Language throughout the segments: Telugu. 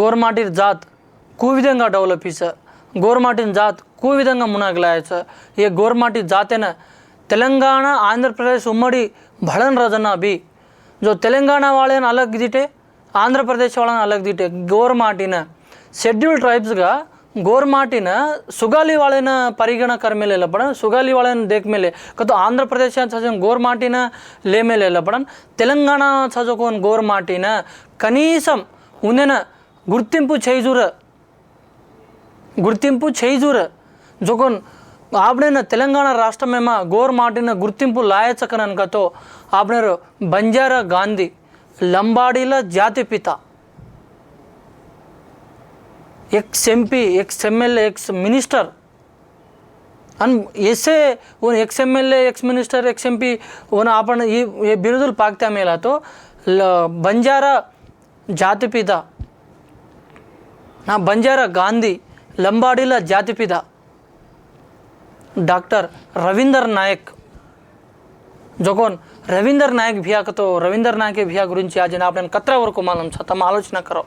గోర్మాటిర్ జాత్ కూవిధంగా డెవలప్ చేశారు గోర్మాటిన్ జాత్ కూ విధంగా మునగలాయ ఏ గోర్మాటి జాతేన తెలంగాణ ఆంధ్రప్రదేశ్ ఉమ్మడి భళన్ రచనా బి जो तेलंगाना वाले ने अलग दिटे आंध्र प्रदेश वाले ने अलग दिटे गोरमाटीन. शेड्यूल ट्राइब्स का गोरमाटीन सुगाली वाले ने परिगण कर में लेला पड़न सुगाली वाले ने देख में ले कतो आंध्र प्रदेश छजन गोरमाटीन ले में लेला पड़न तेलंगाना छजो कोन गोरमाटीन कनीसम उन्हें గుర్తింపు చేజూర గుర్తింపు చేజూర జోకోన్ ఆవిడైన తెలంగాణ రాష్ట్రమేమా గోర్ మాటిన గుర్తింపు లాయచకనన్ కతో ఆవిడ బంజారా గాంధీ లంబాడీల జాతిపిత ex M P ex M L A ex minister आणि ऐसे वो ex M L A ex minister ex M P वो आपण ही हे बिरुदुल पाकत्या मेला तो ल बंजारा జాతిపిత నా బంజారా గాంధీ లంబాడీల జాతిపిత డాక్టర్ రవీందర్ నాయక్. జోకోన్ రవీందర్ నాయక్ భియాక తో రవీందర్ నాయక్ భియా గురించి આજે આપણે કતરા વરકો માલમ છે તમે આલોચના કરો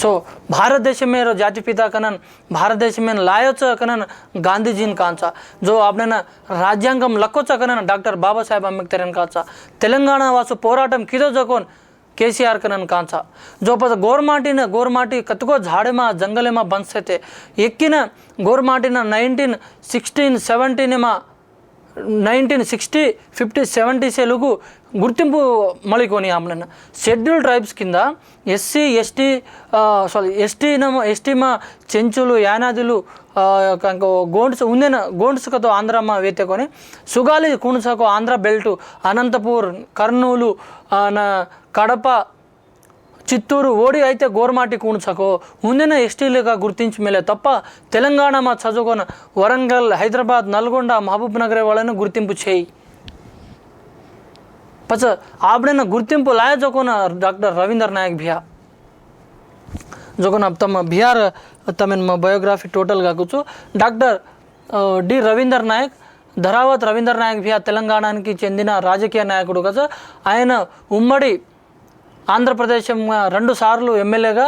సో భారతదేశమే జాతిపిత కనన్ భారతదేశమే లాయొచ్చ కనన్ గాంధీజీని కాంచ. జో ఆపడైన రాజ్యాంగం లక్కొచ్చ కనన్ డాక్టర్ బాబాసాహెబ్ అంబేద్కర్ని కాచ. తెలంగాణ వాసు పోరాటం కిదో జకోన్ केसीआर कनन कांचा जो पद गोरमाटीन गोरमाटी कतको झाडेमा जंगलेमा बन्से ते एक्किन गोरमाटीन नैन्टीन sixteen सेवेंटीनेमा nineteen sixty fifty seventy సెలుగు గుర్తింపు మళ్ళీకొని ఆమెను షెడ్యూల్ ట్రైబ్స్ కింద ఎస్సీ ఎస్టీ సారీ ఎస్టీ ఎస్టీమా చెంచులు యానాదులు గోండ్స్ ఉందిన గోండ్సుకతో ఆంధ్రమ్మ వేతకొని సుగాలి కుణసకు ఆంధ్ర బెల్ట్ అనంతపూర్ కర్నూలు న- కడప చిత్తూరు ఓడి అయితే గోర్మాటి కూణుసకో ముందిన ఎస్టీలుగా గుర్తించి మేలే తప్ప తెలంగాణ మా చదువుకున్న వరంగల్ హైదరాబాద్ నల్గొండ మహబూబ్ నగర్ వాళ్ళని గుర్తింపు చేయి. పచ్చ ఆవిడైన గుర్తింపు లాయ జోకోన డాక్టర్ రవీందర్ నాయక్ భియా జోకోన తమ బిహార్ తమ బయోగ్రఫీ టోటల్గా కూర్చో డాక్టర్ డి రవీందర్ నాయక్ ధరావత్ రవీందర్ నాయక్ భియా తెలంగాణకి చెందిన రాజకీయ నాయకుడు కదా ఆయన ఉమ్మడి ఆంధ్రప్రదేశ్ రెండు సార్లు ఎమ్మెల్యేగా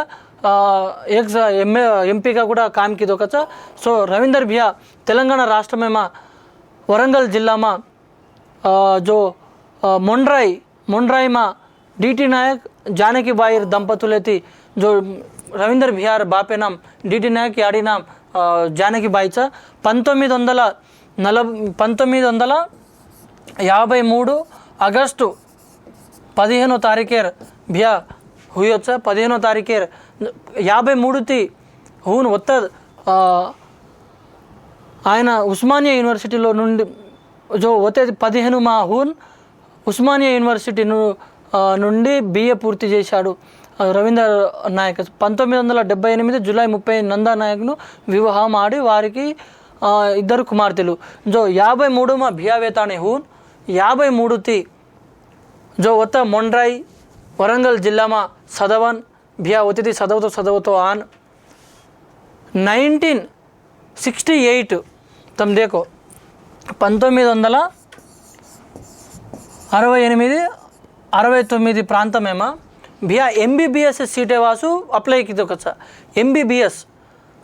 ఎక్స్ ఎంఏ ఎంపీగా కూడా కామ్కి దొకచ సో రవీందర్ భియా తెలంగాణ రాష్ట్రమేమా వరంగల్ జిల్లామా జో ఆ, మొండ్రాయ్ మొండ్రాయ్మా డిటి నాయక్ જાનકી બાઈર दंपतुलेती जो రవీందర్ బిహార్ బాపేనాం డిడి నాయక్ యాడినాం జానకి బాయిచ. పంతొమ్మిది వందల నలభ పంతొమ్మిది వందల యాభై మూడు ఆగస్టు పదిహేనో తారీఖేర్ బియా హుయొచ్చ. పదిహేనో తారీఖేర్ యాభై మూడుతి హూన్ ఉత్తర్ ఆయన ఉస్మానియా యూనివర్సిటీలో నుండి జో ఒతే పదిహేను మా హూన్ ఉస్మానియా యూనివర్సిటీ నుండి బిఏ పూర్తి చేశాడు. రవీంద్ర నాయక్. పంతొమ్మిది వందల డెబ్బై ఎనిమిది జూలై ముప్పై నందా నాయక్ను వివాహం ఆడి వారికి ఇద్దరు కుమార్తెలు. జో యాభై మూడు మా బియావేతానే హూన్ యాభై మూడు తి జో ఒత్త మొండ్రాయి వరంగల్ జిల్లామా సదవన్ బియా ఒతిథి సదవతో సదవతో ఆన్. నైన్టీన్ సిక్స్టీ ఎయిట్ తమ్ దేకో. పంతొమ్మిది వందల అరవై ఎనిమిది అరవై తొమ్మిది ప్రాంతమేమా भिया एम बी बी एस सीटे वासू अप्लाई किदो कचा एम बी बी एस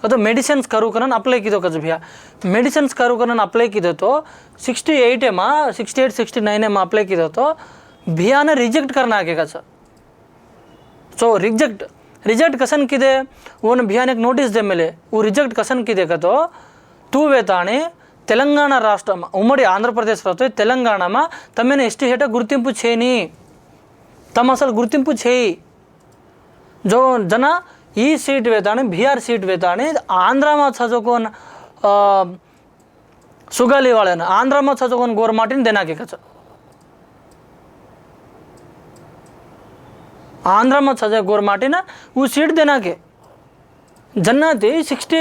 तो मेडिसिन्स करू करण अप्लाई किदो कच भिया मेडिसिन्स करू करण अप्लाई किदो तो सिक्स्टी एट एमा सिक्स्टी एट सिक्स्टी नाइन एमा अप्लाई किदो तो भियानं रिजेक्ट करणं आगे कचा सो रिजेक्ट रिजेक्ट कसन किदे ओन भियान एक नोटीस दे मेले वो रिजेक्ट कसन किदे का तो तू वेताणे తెలంగాణ రాష్ట్రం ఉమ్మడి ఆంధ్రప్రదేశ్ రాష్ట్రం తెలంగాణమా తమను ఎస్టీ హేట గుర్తింపు చేయని తమ అసలు గుర్తింపు చేయి. జో జన ఈ సీట్ వేతాని బీఆర్ సీట్ వేతాని ఆంధ్రమా చదువుకోని సుగాలి వాళ్ళని ఆంధ్రమా చదువుకొని గోరమాటిని దేనాకి కచ్చ ఆంధ్రమా చదివే గోరమాటిన ఊ సీట్ దేనాకే జన్నాది సిక్స్టీ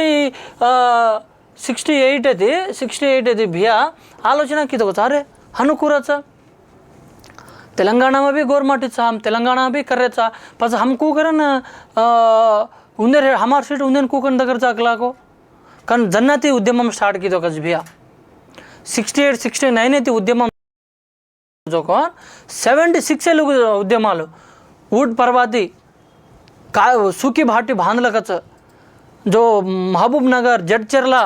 ಸಿಕ್ಸ್ಟಿ ಏಯ್ಟ್ ಐತಿ ಸಿಕ್ಸ್ಟಿ ಏಯ್ಟ್ ಐತಿ ಬಿಯಾ ಆಲೋಚನೆ ಹಾಕಿದ ಗೊತ್ತಾರೆ ಅನುಕೂಲಚ अरे हनुकुराचा तेलंगाणा में भी गौरमाटीचा हम तेलंगाणा भी करायचा पण हम कुकरन उंदेर हमार सीट उंदेन कुकन दगरचा अकलाको कारण जन्नाती उद्यमం start కిదో కజ్ భియా sixty eight sixty nine అయితే ఉద్యమం జోకోన్ సెవెంటీ సిక్స్ ఎలుగు ఉద్యమాలు ఊట్ పర్వాతి का सुकी भाटी बांधलं जो महबूबनगर जडचेरला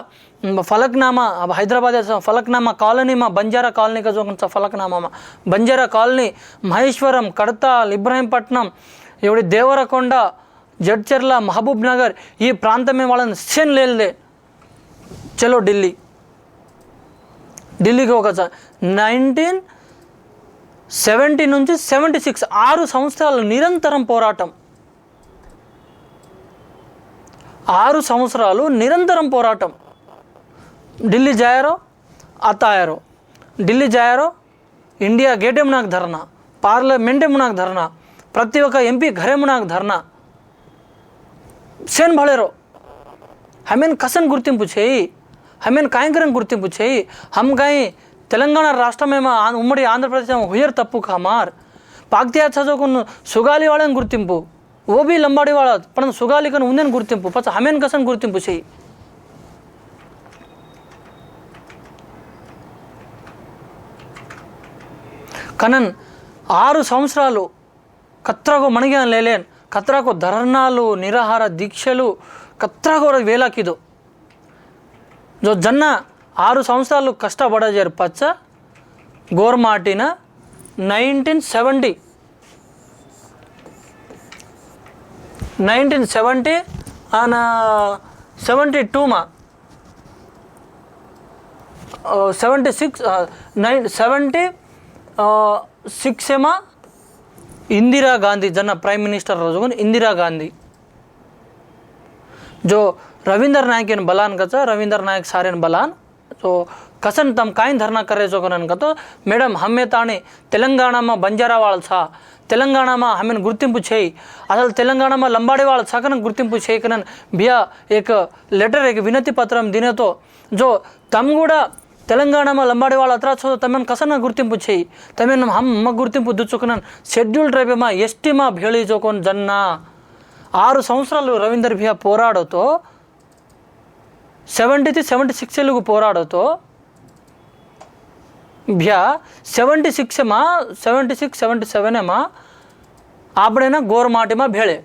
ఫలక్నామా హైదరాబాద్ ఫలక్నామా फलकनामा कॉलोनी में बंजारा कॉलोनी ఫలక్నామా బంజారా కాలనీ మహేశ్వరం फलकनामा में ఇవి ఎవడి దేవరకొండ జడ్చర్ల మహబూబ్ నగర్ ఈ ప్రాంతమే వాళ్ళని సెన్ లేదే చలో ఢిల్లీ. ఢిల్లీకి ఒక నైన్టీన్ సెవెంటీ నుంచి సెవెంటీ సిక్స్ ఆరు సంవత్సరాలు నిరంతరం పోరాటం. ఆరు సంవత్సరాలు నిరంతరం పోరాటం. दिल्ली जाया रहो आता आया रहो ఢిల్లీ జాయారో ఇండియా గేటే మునాకు ధర్నా పార్లమెంటే మునాకు ధర్నా ప్రతి ఒక్క ఎంపీ घरे మునాకు ధర్నా సేన్ భళేరో హమేన్ కసన్ గుర్తింపు చేయి హమేన్ కాయంకరం గుర్తింపు చేయి హమ్ కాయి తెలంగాణ రాష్ట్రమేమో ఆ- ఉమ్మడి ఆంధ్రప్రదేశ్ ఏమో హుయర్ తప్పు కామార్ పాక్తియా చదువుకున్న సుగాలి వాళ్ళని గుర్తింపు ఓబీ లంబాడి వాళ్ళ పన సుగాలి కను ఉందని గుర్తింపు పచ్చ హమేన్ కసన్ గుర్తింపు చేయి కనన్ ఆరు సంవత్సరాలు కత్రాకు మణిగా లేలేన్ కత్రాకు ధర్నాలు నిరాహార దీక్షలు కత్రాకు వేలాకిదు. జో జన్న ఆరు సంవత్సరాలు కష్టపడజారు పచ్చ గోర్మాటిన నైన్టీన్ సెవెంటీ. నైన్టీన్ సెవెంటీ ఆన seventy టూమా. Seventy six nine seventy six ఏమా इंदिरा गांधी जना प्राइम मिनिस्टर रोजून इंदिरा गांधी जो रविंद्र नायक येन बलान कचा रविंद्र नायक सारेन बलान సో కసన్ తమ కాయిన్ ధర్నా కర్రేచో కనన్ కతో మేడం హమ్మే తాని తెలంగాణమా బంజారా వాళ్ళ సా తెలంగాణమా హమెన్ గుర్తింపు చేయి అసలు తెలంగాణమా లంబాడి వాళ్ళ సకన గుర్తింపు చేయి కనన్ బియా ఏక లెటర్ ఏక వినతి పత్రం దినేతో జో తమ్ కూడా తెలంగాణమా లంబాడి వాళ్ళ ತೆಲಂಗಾಣಮ ಲಂಬಾಡಿವಾಳ ಅತ್ರಾತ್ಸೋದ ತಮ್ಮನ್ನು ಕಸನ గుర్తింపు చేయి. తమను ಹಮ್ಮ గుర్తింపు దుచ్చుకున్నాను షెడ్యూల్ ట్రైబేమా ఎస్టీమా భేళీ చోకోన్ జన్నా. ఆరు సంవత్సరాలు రవీందర్ భియా పోరాడుతో సెవెంటీ సెవెంటీ సిక్స్ ఎలుగు పోరాడుతో భ్యా సెవెంటీ సిక్స్ ఏమా సెవెంటీ సిక్స్ సెవెంటీ సెవెన్ ఏమా అప్పుడైనా గోరమాటిమా భేళే.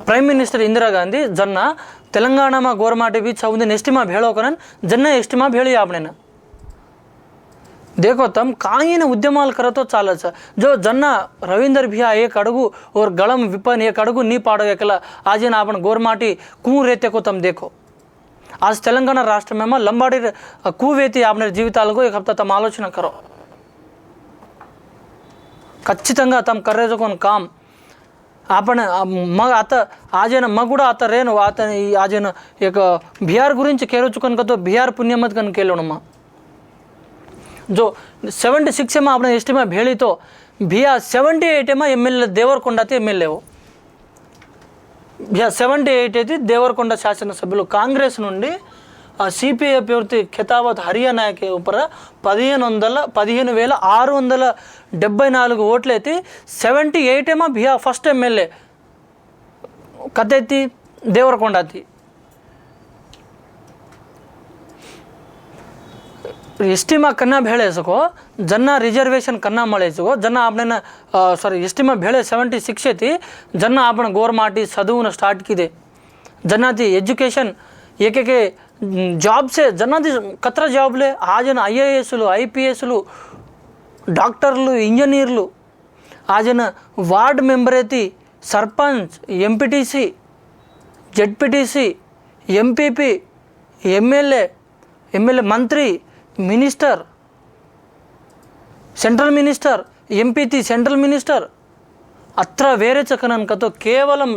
પ્રાઇમ મિનિસ્ટર ઇન્દિરા ગાંધી જન્ના તેલંગાણામાં ગોરમાટી બી સૌથી એસટીમાં ભેળો કરે જન્ના એસટીમાં ભેળી આપણે देखो तम काहीन उद्यमाल करतो चालच जो जन्ना रविंदर भिया एक अड़गु और गळम विपन एक अड़गु नी पाड़ो एकला आज ना आपण गोरमाटी कू रेते को तम देखो आज తెలంగాణ రాష్ట్రమేమో లంబాడి కూవేతి ఆపణ జీవితాలకు ఒక హప్తా తమ ఆలోచన కరో ఖచ్చితంగా తమ కర్రేజుకొని కామ్ आपण मग आता आजेन मग కూడా आता రేను आता ఈ ఆజేన एक बिहार గురించి కేరోచుకొని కతో బిహార్ పుణ్యమత్ కన్ కేలోను మా जो सेवन्टी सिक्स में आपने एस में भेड़ी तो भैया सेवेंटी एट में एम एल దేవరకొండ అయితే ఎమ్మెల్యే భయ్యా సెవెంటీ ఎయిట్ అయితే దేవరకొండ శాసనసభ్యులు కాంగ్రెస్ నుండి ఆ సిపిఐ అభ్యర్థి ఖితావత్ హర్యానా ఉపర పదిహేను వందల పదిహేను వేల ఆరు వందల డెబ్బై నాలుగు ఓట్లైతే సెవెంటీ ఎయిట్ ఏమో బిహా ఫస్ట్ ఎమ్మెల్యే కథెత్తి దేవరకొండతి ಎಸ್ಟಿಮ ಕನ್ನ ಬೇಳೆ ಎಸಕೋ ಜನ ರಿಸರ್ವೇಷನ್ ಕನ್ನ ಮಳೆ ಎಸಕೋ ಜನ ಆಪಣನ ಸಾರಿ ಎಸ್ಟಿಮ ಬೇಳೆ ಸೆವೆಂಟಿ ಸಿಕ್ಸ್ ಐತಿ ಜನ ಆಪಣ ಗೋರ್ಮಾಟಿ ಸದುವನ್ನ ಸ್ಟಾರ್ಟ್ ಕಿದೆ. ಜನಾತಿ ಎಜುಕೇಷನ್ ಏಕೆ ఏకేకే జాబ్సే జన్నాది కత్ర జాబ్లే ఆజన ఐఏఎస్లు ఐపీఎస్లు డాక్టర్లు ఇంజనీర్లు ఆజన వార్డ్ మెంబర్ అయితే sarpanch MPTC ZPTC MPP MLA MLA మంత్రి minister central minister MPT central minister अत्र वेरे चकनन कतो केवलम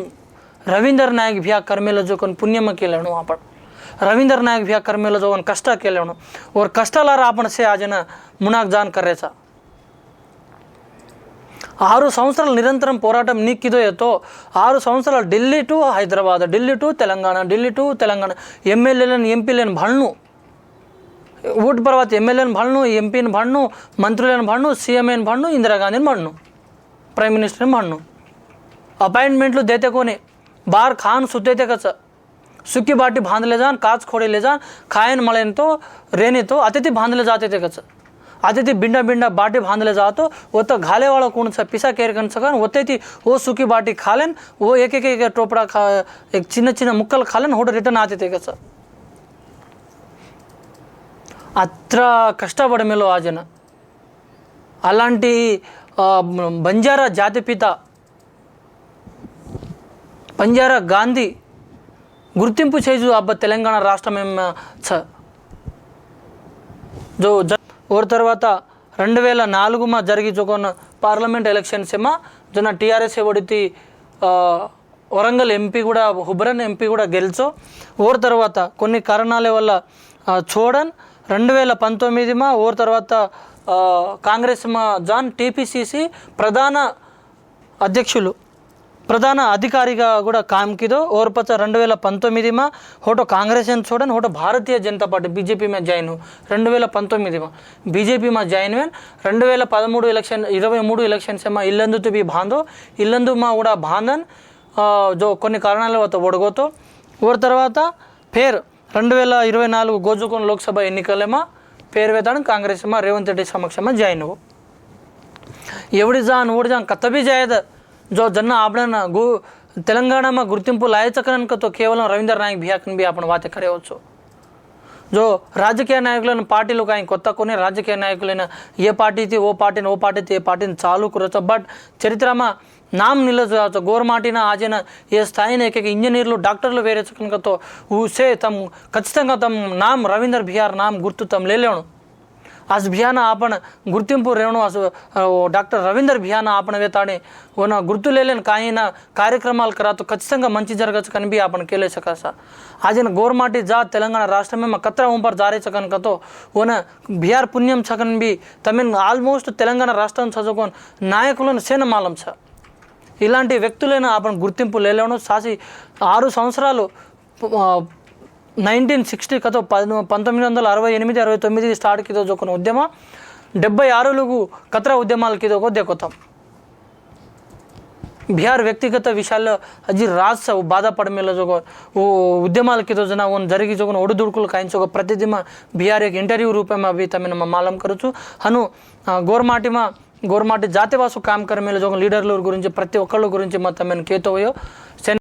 रवींद्र नायक भ्या कर्मेला जो कोण पुण्यम केलं आपण रविंद्र नायक ह्या कर्मीला जाऊन कष्ट केले म्हणून वर कष्टाला रापण से आजनं मुनाक जाण करायचा ఆరు సంవత్సరాలు నిరంతరం పోరాటం నీకిదో ఏతో ఆరు సంవత్సరాలు Delhi to Hyderabad Delhi to Telangana Delhi to Telangana ఎమ్మెల్యేలను ఎంపీలను భళ్ళను ఓటు తర్వాత ఎమ్మెల్యేని భళ్ళను ఎంపీని భళ్ళను మంత్రులను భళ్ళను సీఎంఏని భళ్ళను ఇందిరాగాంధీని భళ్ళను ప్రైమ్ మినిస్టర్ని భళ్ళను అపాయింట్మెంట్లు దేతేకొని బార్ ఖాన్ సుద్దేతే కచ్చ सुक्की बाटी बाँध ले जान काच खोड़े ले जान खाएन मलेन तो रेने तो अतिथि बाँध ले जाते थे कच अतिथि बिंडा बिंडा बाटी बाँध ले जातो, वो तो घाले वाला कौन सा, पिसा केर कर सकन होते थी वो सूखी बाटी खा लेन, वो एक एक एक टोपड़ा खा, एक चिन्ह चिन्ह मुक्कल खा लेन, होटल रिटर्न आते थे कच अत्र कष्ट बड़ मिलो आज కష్టపడమేలో अलांटी बंजारा బంజారా पिता, बंजारा गांधी గుర్తింపు చేజు అబ్బ తెలంగాణ రాష్ట్రం జో జ ఓర్ తర్వాత రెండు వేల నాలుగు మా జరిగి జోకొన్న పార్లమెంట్ ఎలక్షన్స్ ఏమా జొన్న టీఆర్ఎస్ ఎవడితి వరంగల్ ఎంపీ కూడా హుబ్రన్ ఎంపీ కూడా గెలిచో. ఓర్ తర్వాత కొన్ని కారణాల వల్ల చూడన్. రెండు వేల పంతొమ్మిది మా ఓర్ తర్వాత కాంగ్రెస్ మా జాన్ టీపీసీసీ ప్రధాన అధ్యక్షులు. ప్రధాన అధికారిగా కూడా కామ్కిదో ఓర్పచ రెండు వేల పంతొమ్మిదిమా హోటో కాంగ్రెస్ అని చూడండి హోటో భారతీయ జనతా పార్టీ బీజేపీ మా జాయిన్. రెండు వేల పంతొమ్మిదిమా బీజేపీ మా జాయిన్ వేన్ రెండు వేల పదమూడు ఎలక్షన్ ఇరవై మూడు ఎలక్షన్స్ మా ఇల్లందు తుబి బాందో ఇల్లందు మా కూడా బాంధన్ జో కొన్ని కారణాల వల్ల ఒడగోతో ఓడి తర్వాత పేరు రెండు వేల ఇరవై నాలుగు గోజుకొని లోక్సభ ఎన్నికలేమా పేరు వేతాడు కాంగ్రెస్ మా రేవంత్ రెడ్డి సమక్షమా జాయిన్ ఎవడి జాన్ ఓడి జాన్ కత్తబీ జాయదా? जो जन्ना आपणन गु తెలంగాణમાં గుర్తింపు లయచకనంకతో కేవలం రవీంద్ర నాయక్ బిహాకన్ బి આપણે વાત કરે છો જો રાજકીય નાયકોને પાર્ટીలు કાંઈ కొత్త కొన్ని రాజకీయ నాయకులైన ఏ పార్టీથી ఓ పార్టీని ఓ పార్టీથી ఏ పార్టీని ચાલુ કરો છો બટ చరిత్రમાં નામ નિલજાવ છો గోర్మాటిన આજన ఏ స్థాయిని ఏకైక ఇంజనీర్లు డాక్టర్లు వేరేచకనంకతో ఊసే తమ ఖచ్చితంగా తమ నామ రవీంద్ర బిహార్ నామ గుర్తు తమ లేలేను ಅಸ್ ಭಿಯಾನ ಆಪಣ ಗುರುತಿಂಪು ರೇವಣು ಅಸ್ డాక్టర్ రవీందర్ బియాన ఆపణవేతాని ఉన్న గుర్తులేలేని కాయన కార్యక్రమాలు కరాతో ఖచ్చితంగా మంచి జరగచ్చు కనిపి ఆపణ కేలేసక సార్ ఆజిన గోర్మాటి జా తెలంగాణ రాష్ట్రమే మా కత్ర ఉంపర్ జారేచకన్ కతో ఓన బిహార్ పుణ్యం చకన్ బి తమిళ ఆల్మోస్ట్ తెలంగాణ రాష్ట్రం చదువుకొని నాయకులను సేనమాలం సార్ ఇలాంటి వ్యక్తులైన ఆపణ గుర్తింపు లేలేను సాసి ఆరు సంవత్సరాలు నైన్టీన్ సిక్స్టీ కథ పది పంతొమ్మిది వందల అరవై ఎనిమిది అరవై తొమ్మిది స్టార్ట్ స్టార్ట్కి చూసుకున్న ఉద్యమ డెబ్బై ఆరులుగు కత్ర ఉద్యమాల ఇది ఒక దెక్కుతాం బీహార్ వ్యక్తిగత విషయాల్లో అది రాస బాధపడమ ఓ ఉద్యమాలకి రోజున ఓన్ జరిగి చూకున్న ఒడుదుడుకులు కాయించుకో ప్రతిదిమ బీహార్ యొక్క ఇంటర్వ్యూ రూపం అవి తమను మాలం కరచు. హను గోర్మాటిమ గోర్మాటి జాతివాసు కామకరమేల జోగం లీడర్ల గురించి ప్రతి ఒక్కళ్ళ గురించి మా తమను కేతోయో.